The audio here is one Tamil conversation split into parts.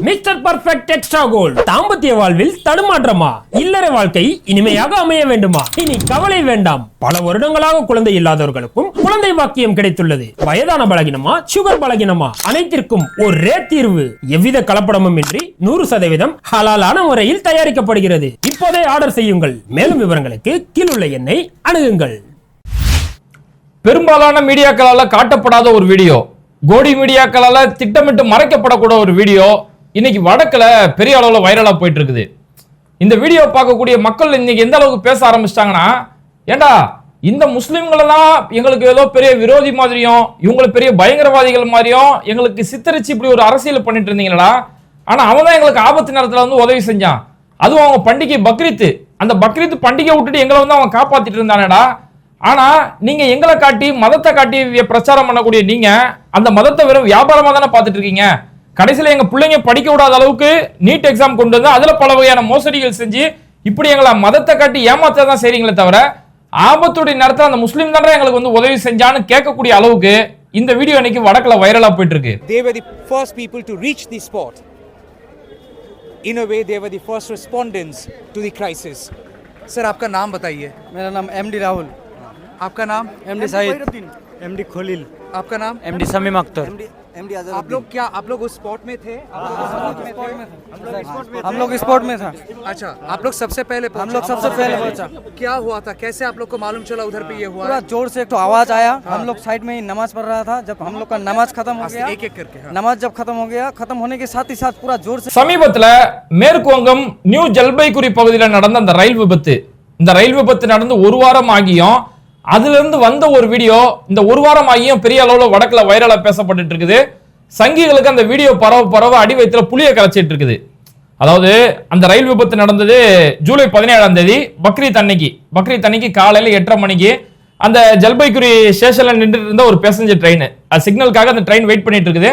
Mister perfect extra gold. தாம்பத்திய வாழ்வில் தடுமாற்றமா? இல்லற வாழ்க்கை இனிமையாக அமைய வேண்டுமா? இனி கவலை வேண்டாம். பல வருடங்களாக குழந்தை இல்லாதவர்களுக்கும் குழந்தை வாக்கியம் கிடைத்துள்ளது. வயதான பலகினமா? சுகர் பலகினமா? அனைத்திற்கும் ஒரே தீர்வு. எவ்வித கலப்படமும் இன்றி நூறு சதவீதம் ஹலாலான முறையில் தயாரிக்கப்படுகிறது. இப்போதே ஆர்டர் செய்யுங்கள். மேலும் விவரங்களுக்கு கீழுள்ள எண்ணை அணுகுங்கள். பெரும்பாலான மீடியாக்களால் காட்டப்படாத ஒரு வீடியோ. கோடி மீடியாக்களால் திட்டமிட்டு மறைக்கப்படக்கூட ஒரு வீடியோ. இன்னைக்கு வடக்கில் பெரிய அளவில் வைரலாக போயிட்டு இருக்குது இந்த வீடியோ பார்க்கக்கூடிய மக்கள் இன்னைக்கு எந்த அளவுக்கு பேச ஆரம்பிச்சிட்டாங்கன்னா ஏண்டா இந்த முஸ்லீம்களெல்லாம் எங்களுக்கு ஏதோ பெரிய விரோதி மாதிரியும் இவங்களை பெரிய பயங்கரவாதிகள் மாதிரியும் எங்களுக்கு சித்தரிச்சு இப்படி ஒரு அரசியல் பண்ணிட்டு இருந்தீங்களா ஆனால் அவன் தான் எங்களுக்கு ஆபத்து நேரத்தில் வந்து உதவி செஞ்சான். அதுவும் அவங்க பண்டிகை பக்ரீத்து. அந்த பக்ரீத் பண்டிகை விட்டுட்டு எங்களை வந்து அவன் காப்பாத்திட்டு இருந்தானேடா. ஆனா நீங்க எங்களை காட்டி மதத்தை காட்டி பிரச்சாரம் பண்ணக்கூடிய நீங்க அந்த மதத்தை வெறும் வியாபாரமா தானே பார்த்துட்டு இருக்கீங்க? கடைசியில எங்க பிள்ளைங்க படிக்க விடாத அளவுக்கு நீட் எக்ஸாம் கொண்டு வந்து அதுல பல வகையான மோசடிகள் செஞ்சு இப்படி எங்களை மதத்தை காட்டி ஏமாத்த தான் செய்றீங்களே தவிர ஆபத்துடைய நேரத்துல அந்த முஸ்லீம் தானே எங்களுக்கு வந்து உதவி செஞ்சான்னு கேட்கக்கூடிய அளவுக்கு இந்த வீடியோ இன்னைக்கு வடக்குல வைரலா போயிட்டு இருக்கு They were the first people to reach the spot. In a way, they were the first respondents to the crisis. Sir आपका नाम बताइए मेरा नाम एम डी राहुल आपका नाम M D Sahid M D Khalil आपका नाम एम डी समीम अख्तर आप लोग क्या आप लोग उस स्पॉट में थे आप लोग उस spot में थे? हम लोग स्पोर्ट में था अच्छा आप लोग सबसे पहले हम पहुंचे? लोग सबसे पहले पहुंचा क्या हुआ था कैसे आप लोग को मालूम चला उधर पे ये हुआ पूरा है? जोर से एक तो आवाज आया हम लोग साइड में ही नमाज पढ़ रहा था जब हम लोग का नमाज खत्म हो आस्ते, गया एक एक करके हाँ। नमाज जब खत्म हो गया खत्म होने के साथ ही साथ पूरा जोर से சமீபத்துல மேற்கு வங்கம் நியூ ஜல்பைகுரி பகுதியில் நடந்த அந்த ரயில் விபத்து இந்த ரயில் விபத்து நடந்து ஒரு வாரம் ஆகியும் அதுல இருந்து வந்த ஒரு வீடியோ இந்த ஒரு வாரம் ஆகியும் பெரிய அளவுல வடக்குல வைரலா பேசப்பட்டுட்டு இருக்குது. சங்கிகளுக்கு அந்த வீடியோ பரவ பரவ அடி வயிற்றுல புளிய கரைச்சிட்டு இருக்குது. அதாவது அந்த ரயில் விபத்து நடந்தது ஜூலை பதினேழாம் தேதி பக்ரீத் அன்னைக்கு. பக்ரீத் அன்னைக்கு காலையில எட்டரை மணிக்கு அந்த ஜல்பைகுரி ஸ்டேஷன்ல நின்றுட்டு இருந்த ஒரு பேசஞ்சர் ட்ரெயின் அது சிக்னலுக்காக அந்த ட்ரெயின் வெயிட் பண்ணிட்டு இருக்குது.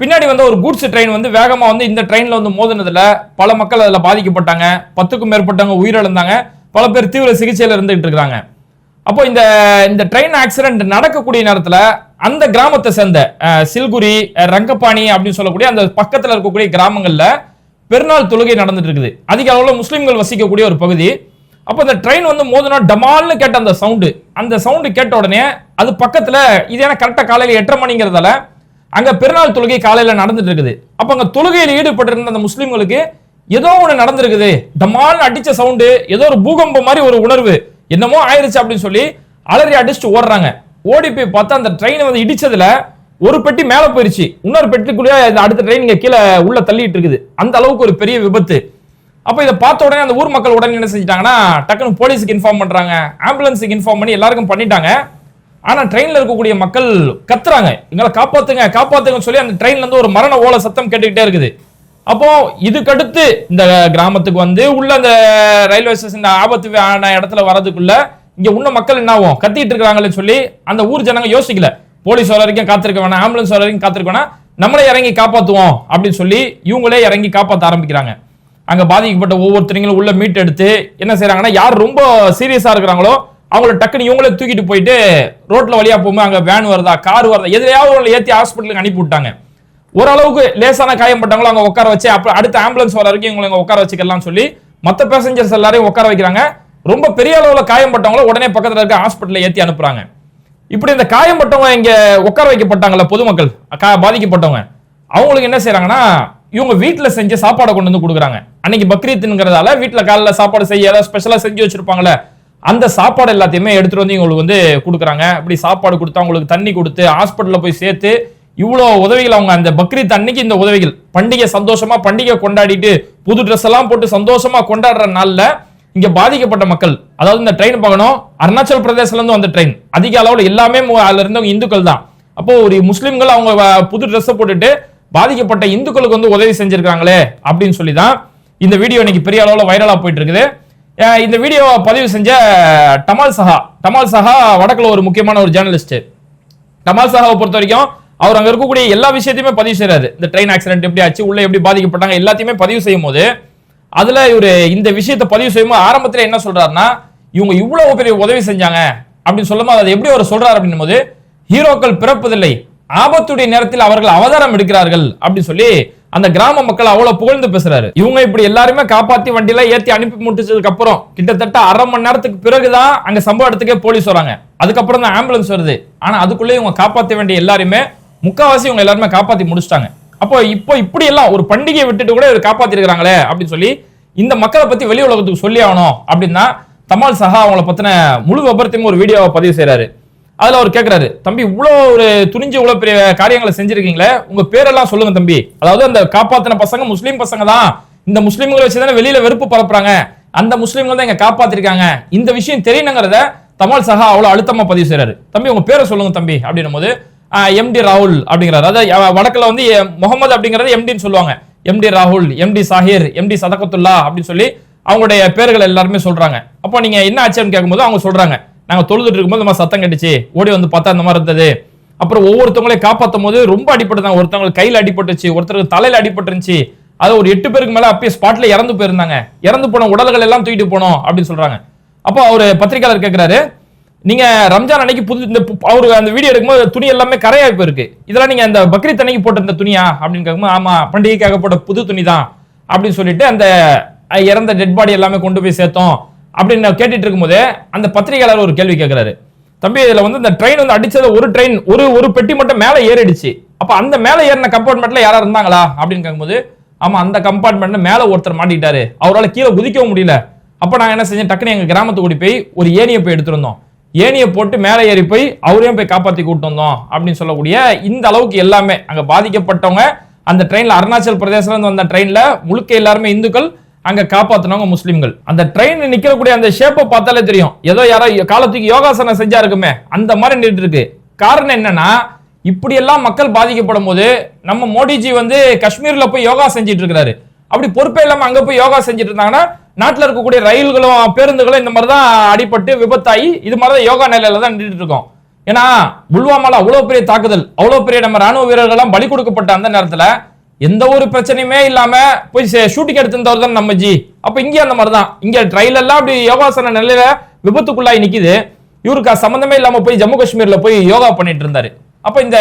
பின்னாடி வந்த ஒரு கூட்ஸ் ட்ரெயின் வந்து வேகமா வந்து இந்த ட்ரெயின்ல வந்து மோதினதுல பல மக்கள் அதில் பாதிக்கப்பட்டாங்க. பத்துக்கும் மேற்பட்டவங்க உயிரிழந்தாங்க. பல பேர் தீவிர சிகிச்சையில இருந்துகிட்டு இருக்காங்க. அப்போ இந்த இந்த ட்ரெயின் ஆக்சிடென்ட் நடக்கக்கூடிய நேரத்தில் அந்த கிராமத்தை சேர்ந்த சில்குரி ரங்கப்பாணி அப்படின்னு சொல்லக்கூடிய அந்த பக்கத்தில் இருக்கக்கூடிய கிராமங்களில் பெருநாள் தொழுகை நடந்துட்டு இருக்குது. அதிக அளவில் முஸ்லீம்கள் வசிக்கக்கூடிய ஒரு பகுதி. அப்போ இந்த ட்ரெயின் வந்து மோதினா டமால்னு கேட்ட அந்த சவுண்டு அந்த சவுண்டு கேட்ட உடனே அது பக்கத்தில் இது ஏன்னா கரெக்டாக காலையில் எட்டரை மணிங்கிறதால அங்கே பெருநாள் தொழுகை காலையில் நடந்துட்டு இருக்குது. அப்போ அங்கே தொழுகையில் ஈடுபட்டிருந்த அந்த முஸ்லீம்களுக்கு ஏதோ ஒன்று நடந்திருக்குது. டமால்னு அடித்த சவுண்டு ஏதோ ஒரு பூகம்பம் மாதிரி ஒரு உணர்வு. என்னமோ ஆயிருச்சு அப்படின்னு சொல்லி அலறி அடிச்சுட்டு ஓடுறாங்க. ஓடி போய் பார்த்தா அந்த ட்ரெயினை வந்து இடிச்சதுல ஒரு பெட்டி மேல போயிருச்சு. இன்னொரு பெட்டிக்குள்ளேயே அடுத்த ட்ரெயின் இங்க கீழே உள்ள தள்ளிட்டு இருக்குது. அந்த அளவுக்கு ஒரு பெரிய விபத்து. அப்ப இதை பார்த்த உடனே அந்த ஊர் மக்கள் உடனே என்ன செஞ்சிட்டாங்கன்னா டக்குன்னு போலீஸுக்கு இன்ஃபார்ம் பண்றாங்க. ஆம்புலன்ஸுக்கு இன்ஃபார்ம் பண்ணி எல்லாருக்கும் பண்ணிட்டாங்க. ஆனா ட்ரெயின்ல இருக்கக்கூடிய மக்கள் கத்துறாங்க. எங்களை காப்பாத்துங்க காப்பாத்துங்கன்னு சொல்லி அந்த ட்ரெயின்ல இருந்து ஒரு மரண ஓல சத்தம் கேட்டுக்கிட்டே இருக்குது. அப்போ இதுக்கடுத்து இந்த கிராமத்துக்கு வந்து உள்ள அந்த ரயில்வே ஸ்டேஷன் ஆபத்து ஆன இடத்துல வரதுக்குள்ள இங்க உன்ன மக்கள் என்ன ஆகும் கத்திட்டு இருக்கிறாங்கன்னு சொல்லி அந்த ஊர் ஜனங்க யோசிக்கல. போலீஸ் வர வரைக்கும் காத்திருக்க வேணாம் ஆம்புலன்ஸ் வர வரைக்கும் காத்திருக்க வேணாம். நம்மளே இறங்கி காப்பாத்துவோம் அப்படின்னு சொல்லி இவங்களே இறங்கி காப்பாத்த ஆரம்பிக்கிறாங்க. அங்க பாதிக்கப்பட்ட ஒவ்வொருத்தரைங்களும் உள்ள மீட் எடுத்து என்ன செய்யறாங்கன்னா யார் ரொம்ப சீரியஸா இருக்கிறாங்களோ அவங்கள டக்குன்னு இவங்களே தூக்கிட்டு போயிட்டு ரோட்ல வழியா போகும்போது அங்க வேன் வருதா கார் வருதா எதுலையாவது ஒன்று ஏத்தி ஹாஸ்பிட்டலுக்கு அனுப்பி விட்டாங்க. ஓரளவுக்கு லேசான காயப்பட்டவங்கள அங்க உட்கார வச்சு அப்போ அடுத்த ஆம்புலன்ஸ் வர வரைக்கும் இவங்களை இங்க உட்கார வச்சுக்கலாம் சொல்லி மத்த பேசஞ்சர்ஸ் எல்லாரையும் உட்கார வைக்கிறாங்க. ரொம்ப பெரிய அளவுல காயப்பட்டவங்கள உடனே பக்கத்துல இருக்க ஹாஸ்பிட்டலில் ஏத்தி அனுப்புறாங்க. இப்படி இந்த காயப்பட்டவங்க இங்க உட்கார வைக்கப்பட்டாங்கல்ல பொதுமக்கள் கா- பாதிக்கப்பட்டவங்க அவங்களுக்கு என்ன செய்யறாங்கன்னா இவங்க வீட்டில் செஞ்ச சாப்பாடை கொண்டு வந்து கொடுக்குறாங்க. அன்னைக்கு பக்ரீத்துங்கிறதால வீட்டில் காலைல சாப்பாடு செய்ய ஏதாவது ஸ்பெஷலாக செஞ்சு வச்சிருப்பாங்களே அந்த சாப்பாடு எல்லாத்தையுமே எடுத்துட்டு வந்து இவங்களுக்கு வந்து கொடுக்குறாங்க. இப்படி சாப்பாடு கொடுத்து அவங்களுக்கு தண்ணி கொடுத்து ஹாஸ்பிட்டலில் போய் சேர்த்து இவ்வளோ உதவிகள் அவங்க அந்த பக்ரீத் அன்னைக்கு இந்த உதவிகள். பண்டிகை சந்தோஷமா பண்டிகை கொண்டாடிட்டு புது ட்ரெஸ் எல்லாம் போட்டு சந்தோஷமா கொண்டாடுற நாளில் இங்க பாதிக்கப்பட்ட மக்கள். அதாவது இந்த ட்ரெயின் பார்க்கணும் அருணாச்சல் பிரதேசல இருந்து வந்த ட்ரெயின் அதிக அளவுல எல்லாமே அதுல இருந்தவங்க இந்துக்கள் தான். அப்போ ஒரு முஸ்லிம்கள் அவங்க புது ட்ரெஸ் போட்டுட்டு பாதிக்கப்பட்ட இந்துக்களுக்கு வந்து உதவி செஞ்சிருக்காங்களே அப்படின்னு சொல்லி தான் இந்த வீடியோ இன்னைக்கு பெரிய அளவுல வைரலா போயிட்டு இருக்குது இந்த வீடியோ பதிவு செஞ்ச டமால் சஹா. டமால் சஹா வடக்குல ஒரு முக்கியமான ஒரு ஜேர்னலிஸ்ட் டமால் சஹாவை பொறுத்த வரைக்கும் அவர் அங்க இருக்கக்கூடிய எல்லா விஷயத்தையுமே பதிவு செய்யறாரு இந்த ட்ரெயின் ஆக்சிடென்ட் எப்படி ஆச்சு உள்ள எப்படி பாதிக்கப்பட்டாங்க எல்லாத்தையுமே பதிவு செய்யும் போது அதுல இவரு இந்த விஷயத்தை பதிவு செய்யும்போது ஆரம்பத்துல என்ன சொல்றாருன்னா இவங்க இவ்வளவு பெரிய உதவி செஞ்சாங்க அப்படின்னு சொல்லும்போது அதை எப்படி அவர் சொல்றாரு அப்படின்னும் போது ஹீரோக்கள் பிறப்பதில்லை ஆபத்துடைய நேரத்தில் அவர்கள் அவதாரம் எடுக்கிறார்கள் அப்படின்னு சொல்லி அந்த கிராம மக்கள் அவ்வளவு புகழ்ந்து பேசுறாரு. இவங்க இப்படி எல்லாருமே காப்பாத்தி வண்டியில ஏத்தி அனுப்பி முடிச்சதுக்கு அப்புறம் கிட்டத்தட்ட அரை மணி நேரத்துக்கு பிறகுதான் அங்க சம்பவ இடத்துக்கே போலீஸ் வராங்க. அதுக்கப்புறம் தான் ஆம்புலன்ஸ் வருது. ஆனா அதுக்குள்ளே இவங்க காப்பாத்த வேண்டிய எல்லாருமே முக்காவாசி இவங்க எல்லாருமே காப்பாத்தி முடிச்சிட்டாங்க. அப்போ இப்போ இப்படி எல்லாம் ஒரு பண்டிகையை விட்டுட்டு கூட இவர் காப்பாத்தி இருக்காங்களே அப்படின்னு சொல்லி இந்த மக்களை பத்தி வெளி உலகத்துக்கு சொல்லி ஆகணும் அப்படின்னா தமால் சஹா அவங்கள பத்தின முழு விபரத்தையும் ஒரு வீடியோவை பதிவு செய்கிறாரு அதுல அவர் கேட்குறாரு தம்பி இவ்வளோ ஒரு துணிஞ்சு இவ்வளவு பெரிய காரியங்களை செஞ்சிருக்கீங்களே உங்க பேரெல்லாம் சொல்லுங்க தம்பி. அதாவது அந்த காப்பாத்தின பசங்க முஸ்லீம் பசங்க தான். இந்த முஸ்லீம்களை வச்சு தானே வெளியில வெறுப்பு பரப்புறாங்க. அந்த முஸ்லீம்கள் தான் இங்க காப்பாத்திருக்காங்க. இந்த விஷயம் தெரியணுங்கிறத தமால் சஹா அவ்வளவு அழுத்தமா பதிவு செய்கிறாரு தம்பி உங்க பேரை சொல்லுங்க தம்பி. அப்படின்னும் போது எம்டி ராகுல் அப்படிங்கிறாரு. அதாவது வடக்கில் வடக்குல வந்து முகமது அப்படிங்கறது எம்டின்னு சொல்லுவாங்க. எம்டி ராகுல் எம்டி சாஹிர் எம்டி சதகத்துல்லா அப்படின்னு சொல்லி அவங்களுடைய பேர்கள் எல்லாருமே சொல்றாங்க. அப்போ நீங்க என்ன ஆச்சுன்னு கேட்கும்போது அவங்க சொல்றாங்க. நாங்க தொழுதுட்டு இருக்கும்போது நம்ம சத்தம் கட்டுச்சு. ஓடி வந்து பார்த்தா அந்த மாதிரி இருந்தது. அப்புறம் ஒவ்வொருத்தவங்களையும் காப்பாற்றும் போது ரொம்ப அடிபட்டுதாங்க ஒருத்தவங்களுக்கு கையில அடிபட்டுச்சு ஒருத்தருக்கு தலையில அடிபட்டுருந்துச்சு. அது ஒரு எட்டு பேருக்கு மேல அப்பயே ஸ்பாட்ல இறந்து போயிருந்தாங்க. இறந்து போன உடல்கள் எல்லாம் தூக்கிட்டு போனோம் அப்படின்னு சொல்றாங்க. அப்போ அவர் பத்திரிகையாளர் கேட்கிறாரு நீங்க ரம்ஜான் அன்னைக்கு புது இந்த பு- அவரு அந்த வீடியோ எடுக்கும்போது துணி எல்லாமே கரையா போயிருக்கு. இதெல்லாம் நீங்க அந்த பக்ரீத் அன்னைக்கு போட்ட இந்த துணியா? அப்படின்னு கேட்கும்போது ஆமா பண்டிகைக்காக போட்ட புது துணி தான் அப்படின்னு சொல்லிட்டு அந்த இறந்த டெட் பாடி எல்லாமே கொண்டு போய் சேர்த்தோம் அப்படின்னு கேட்டுட்டு இருக்கும்போது அந்த பத்திரிகையாளர் ஒரு கேள்வி கேட்கிறாரு தம்பி இதுல வந்து இந்த ட்ரெயின் வந்து அடிச்சது ஒரு ட்ரெயின் ஒரு ஒரு பெட்டி மட்டும் மேல ஏறிடுச்சு. அப்ப அந்த மேல ஏறின கம்பார்ட்மெண்ட்ல யாரா இருந்தாங்களா? அப்படின்னு கேட்கும்போது ஆமா அந்த கம்பார்ட்மெண்ட்ல மேல ஒருத்தர் மாட்டிக்கிட்டாரு. அவரால் கீழே குதிக்கவும் முடியல. அப்ப நான் என்ன செஞ்சேன்? டக்குனு எங்க கிராமத்துக்கு ஓடி போய் ஒரு ஏணியை போய் எடுத்திருந்தோம் ஏணியை போட்டு மேலே ஏறி போய் அவரையும் போய் காப்பாற்றி கூட்டு வந்தோம் அப்படின்னு சொல்லக்கூடிய இந்த அளவுக்கு எல்லாமே அங்கே பாதிக்கப்பட்டவங்க. அந்த ட்ரெயினில் அருணாச்சல் பிரதேசத்துல வந்த ட்ரெயினில் முழுக்க எல்லாருமே இந்துக்கள் அங்கே காப்பாற்றினவங்க முஸ்லீம்கள். அந்த ட்ரெயின் நிற்கக்கூடிய அந்த ஷேப்பை பார்த்தாலே தெரியும். ஏதோ யாரோ காலத்துக்கு யோகாசனம் செஞ்சா இருக்குமே அந்த மாதிரி நின்றுட்டு இருக்கு. காரணம் என்னன்னா இப்படியெல்லாம் மக்கள் பாதிக்கப்படும் போது நம்ம மோடிஜி வந்து காஷ்மீரில் போய் யோகா செஞ்சுட்டு இருக்கிறாரு. அப்படி பொறுப்பே இல்லாமல் அங்கே போய் யோகா செஞ்சுட்டு இருந்தாங்கன்னா நாட்டில் இருக்கக்கூடிய ரயில்களும் பேருந்துகளும் இந்த மாதிரி தான் அடிபட்டு விபத்தாகி இது மாதிரி தான் யோகா நிலையில தான் நின்றுட்டு இருக்கோம். ஏன்னா புல்வாமால அவ்வளோ பெரிய தாக்குதல் அவ்வளோ பெரிய நம்ம ராணுவ வீரர்கள்லாம் பலி கொடுக்கப்பட்ட அந்த நேரத்தில் எந்த ஒரு பிரச்சனையுமே இல்லாம போய் ஷூட்டிங் எடுத்திருந்தவர் தான் நம்ம ஜி. அப்ப இங்க அந்த மாதிரி தான் இங்க ட்ரைல் எல்லாம் அப்படி யோகாசன நிலையில விபத்துக்குள்ளாய் நிக்குது. இவருக்கு சம்மந்தமே இல்லாம போய் ஜம்மு காஷ்மீர்ல போய் யோகா பண்ணிட்டு இருந்தாரு. அப்ப இந்த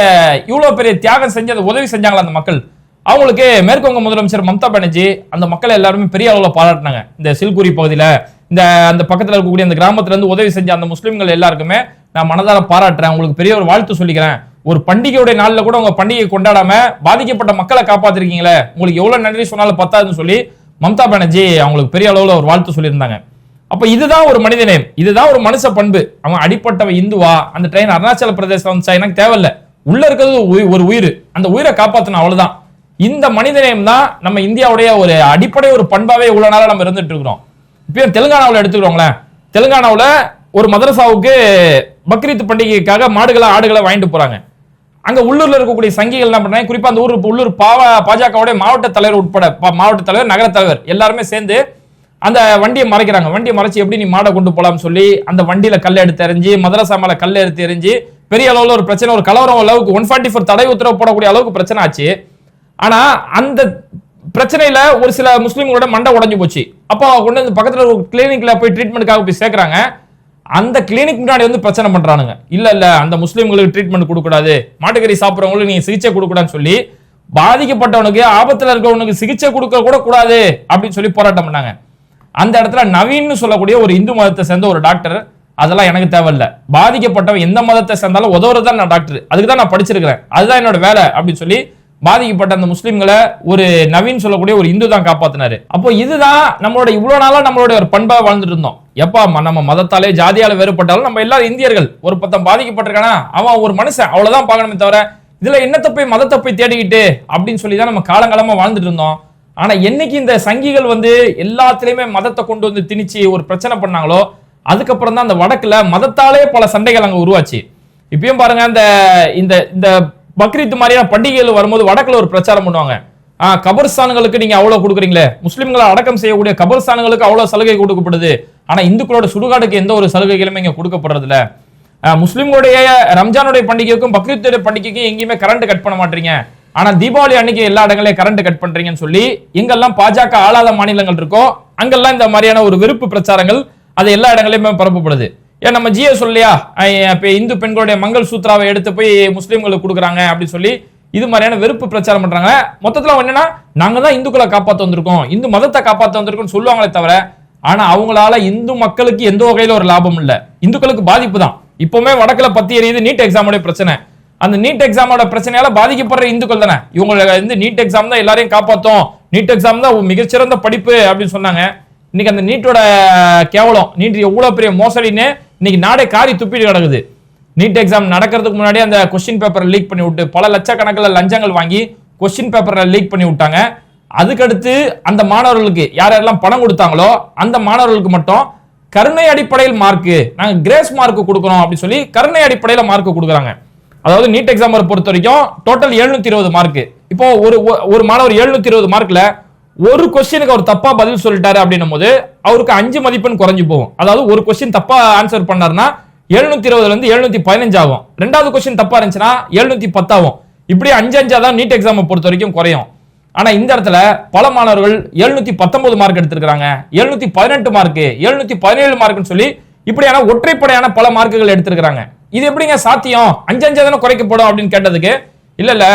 இவ்வளவு பெரிய தியாகம் செஞ்சு அந்த உதவி செஞ்சாங்களா அந்த மக்கள்? அவங்களுக்கு மேற்குவங்க முதலமைச்சர் மம்தா பானர்ஜி அந்த மக்களை எல்லாருமே பெரிய அளவில் பாராட்டினாங்க. இந்த சில்குரி பகுதியில் இந்த அந்த பக்கத்தில் இருக்கக்கூடிய அந்த கிராமத்துல இருந்து உதவி செஞ்ச அந்த முஸ்லீம்கள் எல்லாருக்குமே நான் மனதார பாராட்டுறேன். உங்களுக்கு பெரிய ஒரு வாழ்த்து சொல்லிக்கிறேன். ஒரு பண்டிகையுடைய நாளில் கூட உங்க பண்டிகை கொண்டாடாம பாதிக்கப்பட்ட மக்களை காப்பாத்திருக்கீங்களே. உங்களுக்கு எவ்வளவு நன்றி சொன்னாலும் பத்தாதுன்னு சொல்லி மம்தா பானர்ஜி அவங்களுக்கு பெரிய அளவில் ஒரு வாழ்த்து சொல்லியிருந்தாங்க. அப்ப இதுதான் ஒரு மனிதநேயம் இதுதான் ஒரு மனுஷ பண்பு. அவன் அடிப்பட்டவன் இந்துவா அந்த ட்ரெயின் அருணாச்சல பிரதேசம் வந்துச்சா எனக்கு தேவையில்ல. உள்ள இருக்கிறது ஒரு உயி- ஒரு உயிர். அந்த உயிரை காப்பாத்தணும் அவ்வளவுதான். இந்த மனிதநேயம் தான் நம்ம இந்தியாவுடைய ஒரு அடிப்படை ஒரு பண்பாவே இவ்வளவு நாளா நம்ம இருந்துட்டு இருக்கிறோம். இப்போ தெலுங்கானாவில் எடுத்துக்கிறோங்களேன். தெலுங்கானாவில் ஒரு மதரசாவுக்கு பக்ரீத் பண்டிகைக்காக மாடுகளை ஆடுகளை வாங்கிட்டு போறாங்க. அங்க உள்ளூர்ல இருக்கக்கூடிய சங்கிகள் என்ன பண்றாங்க? குறிப்பா அந்த ஊர் உள்ளூர் பாவ பாஜகவுடைய மாவட்ட தலைவர் உட்பட பா- மாவட்ட தலைவர் நகர தலைவர் எல்லாருமே சேர்ந்து அந்த வண்டியை மறைக்கிறாங்க. வண்டியை மறைச்சு எப்படி நீ மாடை கொண்டு போலாம்னு சொல்லி அந்த வண்டியில கல் எடுத்து எறிஞ்சு மதரசா மேல கல் எடுத்து எறிஞ்சு பெரிய அளவுல ஒரு பிரச்சனை ஒரு கலவரம் அளவுக்கு ஒன் ஃபார்ட்டி ஃபோர் தடை உத்தரவு போடக்கூடிய அளவுக்கு பிரச்சனை ஆச்சு. ஆனா அந்த பிரச்சனையில ஒரு சில முஸ்லீம்களோட மண்டை உடஞ்சு போச்சு. அப்போ கொண்டு வந்து பக்கத்துல ஒரு கிளினிக்ல போய் ட்ரீட்மெண்ட்டுக்காக போய் சேர்க்கறாங்க. அந்த கிளினிக் முன்னாடி வந்து பிரச்சனை பண்றானுங்க. இல்ல இல்ல அந்த முஸ்லீம்களுக்கு ட்ரீட்மெண்ட் கொடுக்க கூடாது மாட்டுக்கறி சாப்பிடுறவங்களுக்கு நீங்க சிகிச்சை கொடுக்கூடாதுன்னு சொல்லி பாதிக்கப்பட்டவனுக்கு ஆபத்துல இருக்கவனுக்கு சிகிச்சை கொடுக்க கூட கூடாது அப்படின்னு சொல்லி போராட்டம் பண்ணாங்க. அந்த இடத்துல நவீன்னு சொல்லக்கூடிய ஒரு இந்து மதத்தை சேர்ந்த ஒரு டாக்டர் அதெல்லாம் எனக்கு தேவையில்ல. பாதிக்கப்பட்டவன் எந்த மதத்தை சேர்ந்தாலும் உதவுறது தான் நான் டாக்டர். அதுக்கு தான் நான் படிச்சிருக்கிறேன். அதுதான் என்னோட வேலை அப்படின்னு சொல்லி பாதிக்கப்பட்ட அந்த முஸ்லீம்களை ஒரு நவீன் சொல்லக்கூடிய ஒரு இந்து தான் காப்பாத்தினாரு. அப்போ இதுதான் நம்மளோட இவ்வளவு நாளா நம்மளோட ஒரு பண்பா வாழ்ந்துட்டு இருந்தோம். எப்பா நம்ம மதத்தாலே ஜாதியால வேறுபட்டாலும் நம்ம எல்லாரும் இந்தியர்கள். ஒரு பத்தம் பாதிக்கப்பட்டிருக்கானா? அவன் ஒரு மனுஷன் அவ்வளவுதான் பார்க்கணுமே தவிர இதுல என்னத்தை போய் மதத்தை போய் தேடிக்கிட்டு அப்படின்னு சொல்லி தான் நம்ம காலங்காலமா வாழ்ந்துட்டு இருந்தோம். ஆனா என்னைக்கு இந்த சங்கிகள் வந்து எல்லாத்துலயுமே மதத்தை கொண்டு வந்து திணிச்சு ஒரு பிரச்சனை பண்ணாங்களோ அதுக்கப்புறம் தான் அந்த வடக்குல மதத்தாலே பல சண்டைகள் அங்க உருவாச்சு. இப்பயும் பாருங்க அந்த இந்த இந்த பக்ரீத் மாதிரியான பண்டிகைகள் வரும்போது வடக்குல ஒரு பிரச்சாரம் பண்ணுவாங்க. ஆ கபர்ஸ்தான்களுக்கு நீங்க அவ்வளவு கொடுக்குறீங்களே? முஸ்லிம்களை அடக்கம் செய்யக்கூடிய கபர்ஸ்தான்களுக்கு அவ்வளவு சலுகை கொடுக்கப்படுது. ஆனா இந்துக்களோட சுடுகாடுக்கு எந்த ஒரு சலுகைகளுமே இங்க கொடுக்கப்படுறது இல்ல முஸ்லிம்களுடைய ரம்ஜானுடைய பண்டிகைக்கும் பக்ரீத்துடைய பண்டிகைக்கும் எங்கேயுமே கரண்ட் கட் பண்ண மாட்டீங்க. ஆனா தீபாவளி அன்னைக்கு எல்லா இடங்களையும் கரண்ட் கட் பண்றீங்கன்னு சொல்லி எங்கெல்லாம் பாஜக ஆளாத மாநிலங்கள் இருக்கோ அங்கெல்லாம் இந்த மாதிரியான ஒரு வெறுப்பு பிரச்சாரங்கள் அது எல்லா இடங்களையுமே பரப்பப்படுது. ஏன் நம்ம ஜிஏ சொல்லியா இப்போ இந்து பெண்களுடைய மங்கள் சூத்ராவை எடுத்து போய் முஸ்லீம்களுக்கு கொடுக்குறாங்க அப்படின்னு சொல்லி இது மாதிரியான வெறுப்பு பிரச்சாரம் பண்றாங்க. மொத்தத்தில் அவங்க என்னன்னா நாங்க தான் இந்துக்களை காப்பாத்த வந்திருக்கோம். இந்து மதத்தை காப்பாத்த வந்திருக்கோம்னு சொல்லுவாங்களே தவிர ஆனா அவங்களால இந்து மக்களுக்கு எந்த வகையில ஒரு லாபம் இல்லை. இந்துக்களுக்கு பாதிப்பு தான். இப்பவுமே வடக்குல பத்தி எறியுது நீட் எக்ஸாமுடைய பிரச்சனை. அந்த நீட் எக்ஸாமோட பிரச்சனையால பாதிக்கப்படுற இந்துக்கள் தானே. இவங்க வந்து நீட் எக்ஸாம் தான் எல்லாரையும் காப்பாற்றும் நீட் எக்ஸாம் தான் மிகச்சிறந்த படிப்பு அப்படின்னு சொன்னாங்க. இன்னைக்கு அந்த நீட்டோட கேவலம். நீட் எவ்வளவு பெரிய மோசடின்னு இன்னைக்கு நாடே காரி துப்பிட்டு கிடக்குது. நீட் எக்ஸாம் நடக்கிறதுக்கு முன்னாடி அந்த கொஸ்டின் பேப்பரை லீக் பண்ணி விட்டு பல லட்சக்கணக்கில் லஞ்சங்கள் வாங்கி கொஸ்டின் பேப்பரை லீக் பண்ணி விட்டாங்க. அதுக்கடுத்து அந்த மாணவர்களுக்கு யார் யாரெல்லாம் பணம் கொடுத்தாங்களோ அந்த மாணவர்களுக்கு மட்டும் கருணை அடிப்படையில் மார்க்கு நாங்கள் கிரேஸ் மார்க் கொடுக்குறோம் அப்படின்னு சொல்லி கருணை அடிப்படையில் மார்க் கொடுக்குறாங்க. அதாவது நீட் எக்ஸாம் பொறுத்த வரைக்கும் டோட்டல் 720 இருபது மார்க் இப்போ ஒரு ஒரு- ஒரு மாணவர் 720 இருபது மார்க்ல ஒரு கொஸ்டினுக்கு அவர் தப்பா பதில் சொல்லிட்டாரு அப்படின்னும் போது அவருக்கு அஞ்சு மதிப்பெண் குறைஞ்சு போகும். அதாவது ஒரு கொஸ்டின் தப்பா ஆன்சர் பண்ணாருன்னா 720 இருபதுல இருந்து 715 பதினஞ்சு ஆகும். ரெண்டாவது கொஸ்டின் தப்பா இருந்துச்சுன்னா எழுநூத்தி பத்தாகும் இப்படி அஞ்சு அஞ்சா தான் நீட் எக்ஸாம் பொறுத்த வரைக்கும் குறையும். ஆனா இந்த இடத்துல பல மாணவர்கள் 719 பத்தொன்பது மார்க் எடுத்திருக்காங்க 718 பதினெட்டு மார்க் 717 பதினேழு மார்க்னு சொல்லி இப்படியான ஒற்றைப்படையான பல மார்க்குகள் எடுத்திருக்கிறாங்க. இது எப்படிங்க சாத்தியம்? அஞ்சு அஞ்சா தானே குறைக்கப்படும் அப்படின்னு கேட்டதுக்கு இல்ல இல்ல.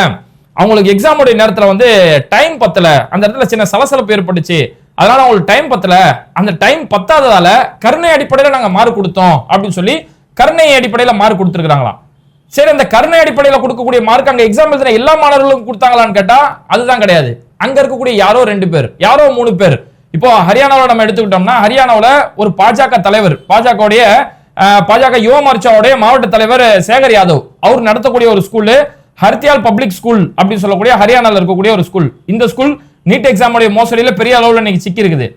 அவங்களுக்கு எக்ஸாமுடைய நேரத்துல வந்து டைம் பத்தல. அந்த இடத்துல சின்ன சலசலப்பு ஏற்பட்டுச்சு. அதனால அவங்களுக்கு டைம் பத்தல. அந்த டைம் பத்தாததால கருணை அடிப்படையில நாங்க மார்க் கொடுத்தோம் அப்படின்னு சொல்லி கருணை அடிப்படையில மார்க் கொடுத்துருக்காங்களாம் சரி அந்த கருணை அடிப்படையில கொடுக்கக்கூடிய மார்க் அங்க எக்ஸாம் எழுதின எல்லா மாணவர்களுக்கும் கொடுத்தாங்களான்னு கேட்டா அதுதான் கிடையாது. அங்க இருக்கக்கூடிய யாரோ ரெண்டு பேர் யாரோ மூணு பேர். இப்போ ஹரியானாவில் நம்ம எடுத்துக்கிட்டோம்னா ஹரியானாவில் ஒரு பாஜக தலைவர் பாஜகவுடைய பாஜக யுவ மோர்ச்சாவுடைய மாவட்ட தலைவர் சேகர் யாதவ். அவர் நடத்தக்கூடிய ஒரு ஸ்கூலு ஹர்தியால் பப்ளிக் ஸ்கூல் அப்படின்னு சொல்லக்கூடிய ஹரியானால இருக்கக்கூடிய ஒரு ஸ்கூல். இந்த ஸ்கூல் நீட் எக்ஸாமுடைய மோசடியில் பெரிய அளவில் இன்னைக்கு சிக்கி இருக்குது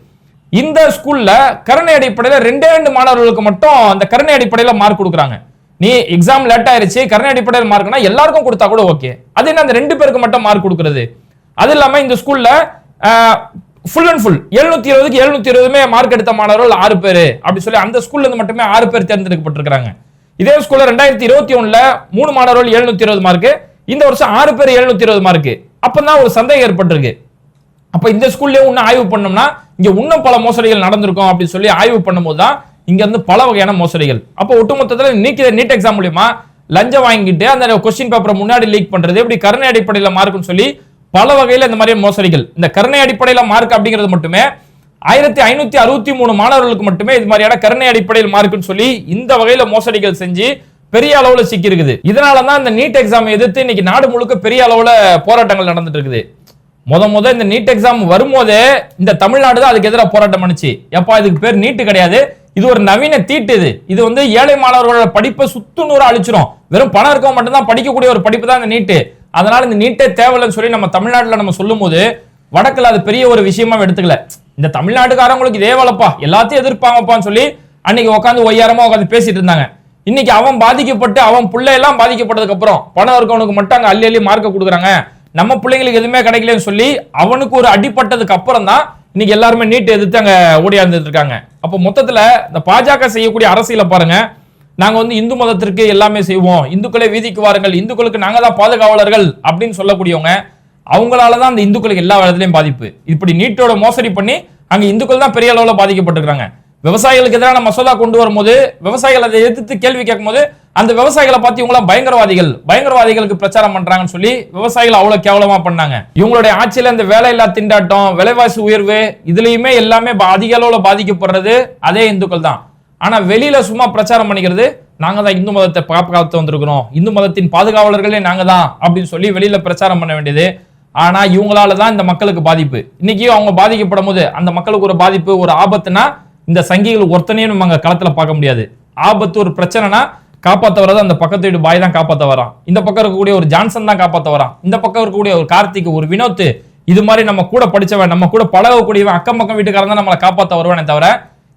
இந்த ஸ்கூல்ல கருணை அடிப்படையில் ரெண்டே ரெண்டு மாணவர்களுக்கு மட்டும் அந்த கருணை அடிப்படையில் மார்க் கொடுக்குறாங்க. நீ எக்ஸாம் லேட் ஆயிருச்சு கருணை அடிப்படையில் மார்க்னா எல்லாருக்கும் கொடுத்தா கூட ஓகே அது என்ன அந்த ரெண்டு பேருக்கு மட்டும் மார்க் கொடுக்குறது. அது இல்லாம இந்த ஸ்கூல்ல ஃபுல் அண்ட் ஃபுல் எழுநூத்தி இருபதுக்கு எழுநூத்தி இருபதுமே மார்க் எடுத்த மாணவர்கள் ஆறு பேர். அப்படி சொல்லி அந்த ஸ்கூல்ல இருந்து மட்டுமே ஆறு பேர் தேர்ந்தெடுக்கப்பட்டிருக்காங்க இதே ஸ்கூல்ல ரெண்டாயிரத்தி இருபத்தி ஒண்ணுல மூணு மாணவர்கள் எழுநூத்தி இருபது மார்க் இந்த வருஷம் ஆறு பேர் எழுநூத்தி இருபது மார்க் அப்பதான் ஒரு சந்தேகம் ஏற்பட்டிருக்கு. அப்ப இந்த ஸ்கூல்லயே இன்னும் ஆய்வு பண்ணோம்னா இங்க இன்னும் பல மோசடிகள் நடந்திருக்கும் அப்படின்னு சொல்லி ஆய்வு பண்ணும்போது தான் இங்க இருந்து பல வகையான மோசடிகள். அப்போ ஒட்டுமொத்தத்துல நீக்க நீட் எக்ஸாம் மூலியமா லஞ்சம் வாங்கிட்டு அந்த கொஸ்டின் பேப்பரை முன்னாடி லீக் பண்றது இப்படி கருணை அடிப்படையில மார்க்னு சொல்லி பல வகையில இந்த மாதிரி மோசடிகள். இந்த கருணை அடிப்படையில மார்க் அப்படிங்கிறது மட்டுமே ஆயிரத்தி ஐநூத்தி அறுபத்தி மூணு மாணவர்களுக்கு மட்டுமே இது மாதிரியான கருணை அடிப்படையில் மார்க்குன்னு சொல்லி இந்த வகையில மோசடிகள் செஞ்சு பெரிய அளவுல சிக்கி இருக்குது இதனால தான் இந்த நீட் எக்ஸாம் எதிர்த்து இன்னைக்கு நாடு முழுக்க பெரிய அளவுல போராட்டங்கள் நடந்துட்டு இருக்குது முத முத இந்த நீட் எக்ஸாம் வரும்போதே இந்த தமிழ்நாடு தான் அதுக்கு எதிராக போராட்டம் பண்ணுச்சு. எப்பா இதுக்கு பேர் நீட்டு கிடையாது. இது ஒரு நவீன தீட்டு இது. இது வந்து ஏழை மாணவர்களோட படிப்பை சுத்து நூறு அழிச்சிரும். வெறும் பணம் இருக்கவங்க மட்டும்தான் படிக்கக்கூடிய ஒரு படிப்பு தான் இந்த நீட்டு அதனால இந்த நீட்டே தேவையில்லைன்னு சொல்லி நம்ம தமிழ்நாட்டில் நம்ம சொல்லும்போது வடக்குல அது பெரிய ஒரு விஷயமா எடுத்துக்கல. இந்த தமிழ்நாட்டுக்காரங்களுக்கு இதே வளப்பா எல்லாத்தையும் எதிர்ப்பாங்கப்பான்னு சொல்லி அன்னைக்கு உட்காந்து ஒய்யாரமா உட்காந்து பேசிட்டு இருந்தாங்க. இன்னைக்கு அவன் பாதிக்கப்பட்டு அவன் பிள்ளை எல்லாம் பாதிக்கப்பட்டதுக்கு அப்புறம் பணம் இருக்கவனுக்கு மட்டும் அங்கே அள்ளி அள்ளி மார்க்க கொடுக்குறாங்க. நம்ம பிள்ளைங்களுக்கு எதுவுமே கிடைக்கலன்னு சொல்லி அவனுக்கு ஒரு அடிப்பட்டதுக்கு அப்புறம் தான் இன்னைக்கு எல்லாருமே நீட் எதிர்த்து அங்கே ஓடியாந்துட்டு இருக்காங்க. அப்போ மொத்தத்தில் இந்த பாஜக செய்யக்கூடிய அரசியலை பாருங்க. நாங்கள் வந்து இந்து மதத்திற்கு எல்லாமே செய்வோம். இந்துக்களை வீதிக்கு வாருங்கள் இந்துக்களுக்கு நாங்கள் தான் பாதுகாவலர்கள் அப்படின்னு சொல்லக்கூடியவங்க அவங்களால தான் அந்த இந்துக்களுக்கு எல்லா இடத்துலையும் பாதிப்பு. இப்படி நீட்டோட மோசடி பண்ணி அங்கே இந்துக்கள் தான் பெரிய அளவில் பாதிக்கப்பட்டிருக்காங்க. விவசாயிகளுக்கு எதிரான மசோதா கொண்டு வரும்போது விவசாயிகள் அதை எதிர்த்து கேள்வி கேட்கும்போது அந்த விவசாயிகளை பார்த்து இவங்களாம் பயங்கரவாதிகள் பயங்கரவாதிகளுக்கு பிரச்சாரம் பண்றாங்கன்னு சொல்லி விவசாயிகள் அவ்வளவு கேவலமா பண்ணாங்க. இவங்களுடைய ஆட்சியில இந்த வேலையில்லா திண்டாட்டம் விலைவாசி உயர்வு இதுலயுமே எல்லாமே பா- அதிக அளவுல பாதிக்கப்படுறது அதே இந்துக்கள் தான். ஆனா வெளியில சும்மா பிரச்சாரம் பண்ணிக்கிறது நாங்க தான் இந்து மதத்தை பாதுகாத்து வந்திருக்கிறோம். இந்து மதத்தின் பாதுகாவலர்களே நாங்க தான் அப்படின்னு சொல்லி வெளியில பிரச்சாரம் பண்ண வேண்டியது. ஆனா இவங்களால தான் இந்த மக்களுக்கு பாதிப்பு. இன்னைக்கு அவங்க பாதிக்கப்படும் போது அந்த மக்களுக்கு ஒரு பாதிப்பு ஒரு ஆபத்துனா இந்த சங்கிகள் ஒருத்தனையும் நம்ம அங்கே களத்தில் பார்க்க முடியாது. ஆபத்து ஒரு பிரச்சனைனா காப்பாற்ற வர்றது அந்த பக்கத்து வீடு பாய் தான் காப்பாற்ற வரான் இந்த பக்கம் இருக்கக்கூடிய ஒரு ஜான்சன் தான் காப்பாற்ற வரான் இந்த பக்கம் இருக்கக்கூடிய ஒரு கார்த்திக் ஒரு வினோத் இது மாதிரி நம்ம கூட படிச்சவன் நம்ம கூட பழகக்கூடியவன் அக்கம் பக்கம் வீட்டுக்காரன் தான் நம்மளை காப்பாற்ற வருவானே தவிர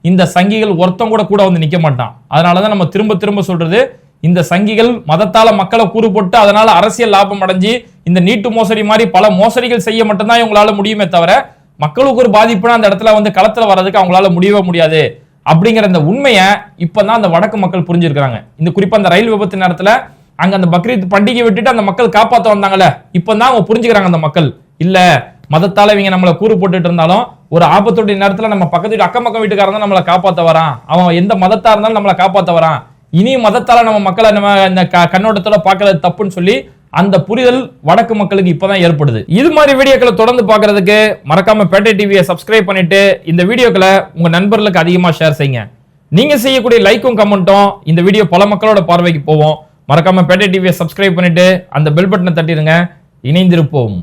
இந்த சங்கிகள் ஒருத்தம் கூட கூட வந்து நிற்க மாட்டான். அதனாலதான் நம்ம திரும்ப திரும்ப சொல்றது இந்த சங்கிகள் மதத்தால மக்களை கூறு போட்டு அதனால அரசியல் லாபம் அடைஞ்சு இந்த நீட்டு மோசடி மாதிரி பல மோசடிகள் செய்ய மட்டும்தான் இவங்களால முடியுமே தவிர மக்களுக்கு ஒரு பாதிப்புனா அந்த இடத்துல வந்து களத்துல வர்றதுக்கு அவங்களால முடியவே முடியாது. அப்படிங்கிற அந்த உண்மையை இப்பதான் அந்த வடக்கு மக்கள் புரிஞ்சிருக்கிறாங்க. இந்த குறிப்பா அந்த ரயில் விபத்து நேரத்துல அங்க அந்த பக்ரீத் பண்டிகை விட்டுட்டு அந்த மக்கள் காப்பாற்ற வந்தாங்கல்ல இப்பதான் அவங்க புரிஞ்சுக்கிறாங்க அந்த மக்கள். இல்ல மதத்தால இவங்க நம்மளை கூறு போட்டுட்டு இருந்தாலும் ஒரு ஆபத்துடைய நேரத்துல நம்ம பக்கத்து வீட்டு அக்கம் பக்கம் வீட்டுக்காரன் தான் நம்மளை காப்பாற்ற வரான். அவன் எந்த மதத்தா இருந்தாலும் நம்மளை காப்பாற்ற வரான். இனி மதத்தால நம்ம மக்களை நம்ம இந்த க- கண்ணோட்டத்தோட பார்க்கறது தப்புன்னு சொல்லி அந்த புரிதல் வடக்கு மக்களுக்கு இப்பதான் ஏற்படுது. இது மாதிரி வீடியோக்களை தொடர்ந்து பார்க்கறதுக்கு மறக்காம பேட்டை டிவியை சப்ஸ்கிரைப் பண்ணிட்டு இந்த வீடியோக்களை உங்க நண்பர்களுக்கு அதிகமா ஷேர் செய்யுங்க. நீங்க செய்யக்கூடிய லைக்கும் கமெண்ட்டும் இந்த வீடியோ பல மக்களோட பார்வைக்கு போவோம் மறக்காம பேட்டை டிவியை சப்ஸ்கிரைப் பண்ணிட்டு அந்த பெல் பட்டனை தட்டிடுங்க. இணைந்திருப்போம்.